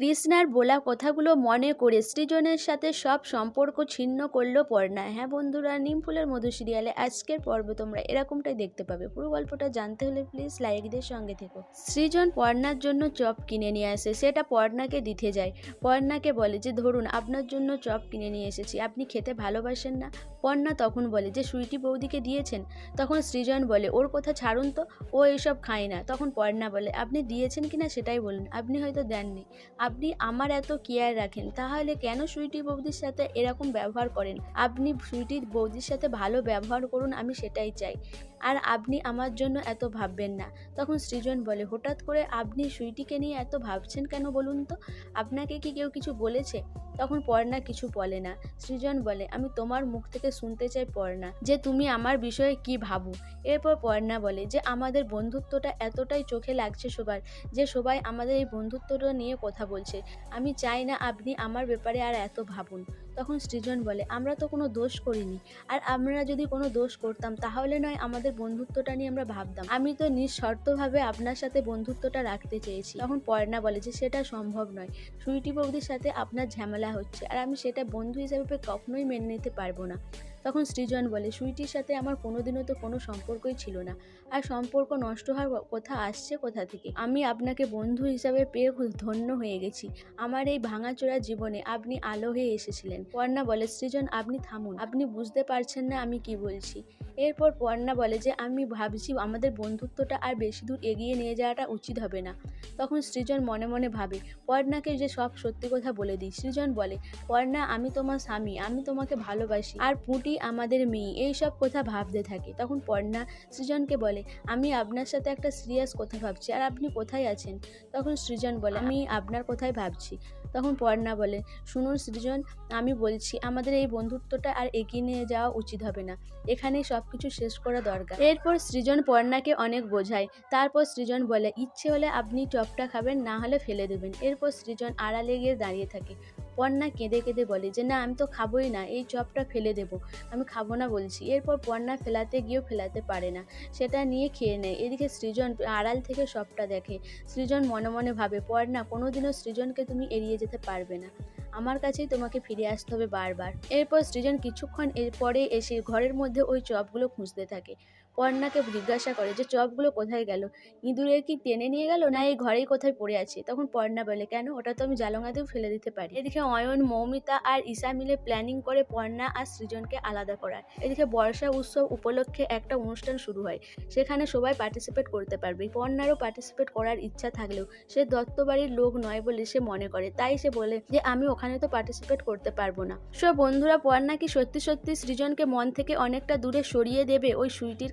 কৃষ্ণার বলা কথাগুলো মনে করে সৃজনের সাথে সব সম্পর্ক ছিন্ন করল পর্ণা। হ্যাঁ বন্ধুরা, নিম ফুলের মধু সিরিয়ালে আজকের পর্ব তোমরা এরকমটাই দেখতে পাবে। পুরো গল্পটা জানতে হলে প্লিজ লাইকদের সঙ্গে থেকো। সৃজন পর্ণার জন্য চপ কিনে নিয়ে আসে, সেটা পর্ণাকে দিতে যায়। পর্ণাকে বলে যে, ধরুন আপনার জন্য চপ কিনে নিয়ে এসেছি, আপনি খেতে ভালোবাসেন না? পর্ণা তখন বলে যে, সুইটি বৌদিকে দিয়েছেন? তখন সৃজন বলে, ওর কথা ছাড়ুন তো, ও এসব খায় না। তখন পর্ণা বলে, আপনি দিয়েছেন কিনা সেটাই বলুন, আপনি হয়তো দেননি। আপনি আমার এত কেয়ার রাখেন, তাহলে কেন সুইটি বৌদির সাথে এরকম ব্যবহার করেন? আপনি সুইটির বৌদির সাথে ভালো ব্যবহার করুন, আমি সেটাই চাই। আর আপনি আমার জন্য এত ভাববেন না। তখন সৃজন বলে, হঠাৎ করে আপনি সুইটিকে নিয়ে এত ভাবছেন কেন বলুন তো? আপনাকে কি কেউ কিছু বলেছে? তখন পর্ণা কিছু বলে না। সৃজন বলে, আমি তোমার মুখ থেকে শুনতে চাই পর্ণা, যে তুমি আমার বিষয়ে কি ভাবো? এরপর পর্ণা বলে, যে আমাদের বন্ধুত্বটা এতটাই চোখে লাগছে সবার, যে সবাই আমাদের এই বন্ধুত্বটা নিয়ে কথা বলছে। আমি চাই না আপনি আমার ব্যাপারে আর এত ভাবুন। তখন সৃজন বলে, আমরা তো কোনো দোষ করিনি। আর আমরা যদি কোনো দোষ করতাম, তাহলে নয় আমাদের বন্ধুত্বটা নিয়ে আমরা ভাবতাম। আমি তো নিঃশর্তভাবে আপনার সাথে বন্ধুত্বটা রাখতে চেয়েছি। তখন পর্ণা বলে যে, সেটা সম্ভব নয়। সুইটি বৌদির সাথে আপনার ঝামেলা হচ্ছে। আর আমি সেটা বন্ধু হিসাবে কখনোই মেনে নিতে পারব না। তখন সৃজন বলে, সুইটির সাথে আমার কোনোদিনও তো কোনো সম্পর্কই ছিল না। আর সম্পর্ক নষ্ট হওয়ার কথা আসছে কোথা থেকে? আমি আপনাকে বন্ধু হিসাবে পেয়ে ধন্য হয়ে গেছি। আমার এই ভাঙাচোরা জীবনে আপনি আলো হয়ে এসেছিলেন। পর্ণা বলে, সৃজন, আপনি থামুন। আপনি বুঝতে পারছেন না আমি কি বলছি। এরপর পর্ণা বলে যে, আমি ভাবছি আমাদের বন্ধুত্বটা আর বেশি দূর এগিয়ে নিয়ে যাওয়াটা উচিত হবে না। তখন সৃজন মনে মনে ভাবে, পর্ণাকে যে সব সত্যি কথা বলে দিই। সৃজন বলে, পর্ণা, আমি তোমার স্বামী। আমি তোমাকে ভালোবাসি। আর পুঁটি আমাদের মেয়ে এই সব কথা ভাবতে থাকে, তখন পর্ণা সৃজনকে বলে, আমি আপনার সাথে একটা সিরিয়াস কথা ভাবছি, আর আপনি কোথায় আছেন? তখন সৃজন বলে, আমি আপনার কথাই ভাবছি। তখন পর্ণা বলে, শুনুন সৃজন, আমি বলছি, আমাদের এই বন্ধুত্বটা আর এগিয়ে নিয়ে যাওয়া উচিত হবে না। এখানেই সব কিছু শেষ করা দরকার। এরপর সৃজন পর্ণাকে অনেক বোঝায়। তারপর সৃজন বলে, ইচ্ছে হলে আপনি চপটা খাবেন, না হলে ফেলে দেবেন। এরপর সৃজন আড়ালে গিয়ে দাঁড়িয়ে থাকে। পর্ণা কেঁদে কেঁদে বলে যে, না, আমি তো খাবোই না, এই চপটা ফেলে দেবো। আমি খাব না বলছি। এরপর পর্ণা ফেলাতে গিয়েও ফেলাতে পারে না। সেটা নিয়ে খেয়ে নেয়। এদিকে সৃজন আড়াল থেকে সবটা দেখে। সৃজন মনে মনে ভাবে, পর্ণা, কোনোদিনও সৃজনকে তুমি এড়িয়ে যেতে পারবে না। আমার কাছেই তোমাকে ফিরে আসতে হবে বারবার। এরপর সৃজন কিছুক্ষণ এরপরে এসে ঘরের মধ্যে ওই চপগুলো খুঁজতে থাকে। পর্ণাকে জিজ্ঞাসা করে যে, চপগুলো কোথায় গেল? ইঁদুরে কি টেনে নিয়ে গেল না এই ঘরেই কোথায় পড়ে আছে? তখন পর্ণা বলে, কেন? ওটা তো আমি জালঙাতেও ফেলে দিতে পারি। এদিকে অয়ন, মৌমিতা আর ঈশা মিলে প্ল্যানিং করে পর্ণা আর সৃজনকে আলাদা করার। এদিকে বর্ষা উৎসব উপলক্ষে একটা অনুষ্ঠান শুরু হয়। সেখানে সবাই পার্টিসিপেট করতে পারবে। পর্ণারও পার্টিসিপেট করার ইচ্ছা থাকলেও সে দত্ত বাড়ির লোক নয় বলে সে মনে করে। তাই সে বলে যে, আমি ওখানে তো পার্টিসিপেট করতে পারব না। সব বন্ধুরা, পর্ণা কি সত্যি সত্যি সৃজনকে মন থেকে অনেকটা দূরে সরিয়ে দেবে ওই সুইটির